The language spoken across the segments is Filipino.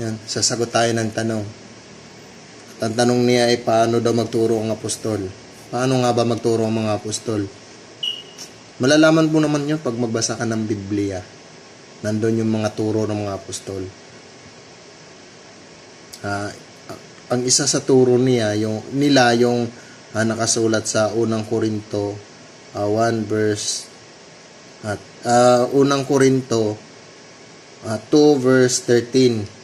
Yan, sasagot tayo ng tanong. At ang tanong niya ay paano daw magturo ang apostol? Paano nga ba magturo ang mga apostol? Malalaman mo naman yun pag magbasa ka ng Biblia. Nandun yung mga turo ng mga apostol. Ah, ang isa sa turo niya, yung, nila yung ah, nakasulat sa unang Korinto ah, 1 verse at ah, unang Korinto ah, 2 verse 13.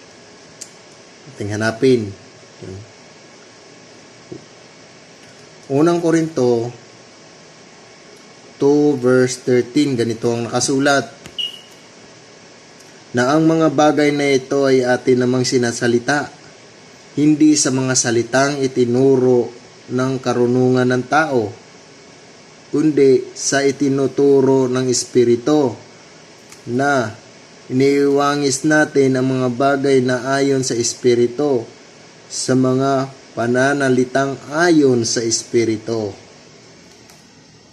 Ating hanapin. Unang Korinto 2 verse 13 ganito ang nakasulat na ang mga bagay na ito ay atin namang sinasalita hindi sa mga salitang itinuro ng karunungan ng tao kundi sa itinuturo ng Espiritu na iniiwangis natin ang mga bagay na ayon sa Espiritu sa mga pananalitang ayon sa Espiritu.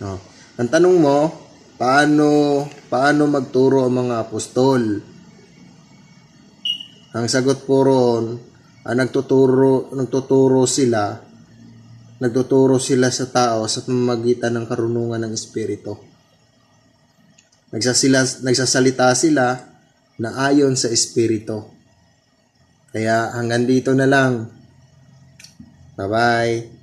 No. Ang tanong mo, paano paano magturo ang mga apostol? Ang sagot po roon, ah, nagtuturo nagtuturo sila nagtuturo sila sa tao sa pamamagitan ng karunungan ng Espiritu. Nagsasila, nagsasalita sila na ayon sa Espiritu. Kaya hanggang dito na lang. Bye-bye.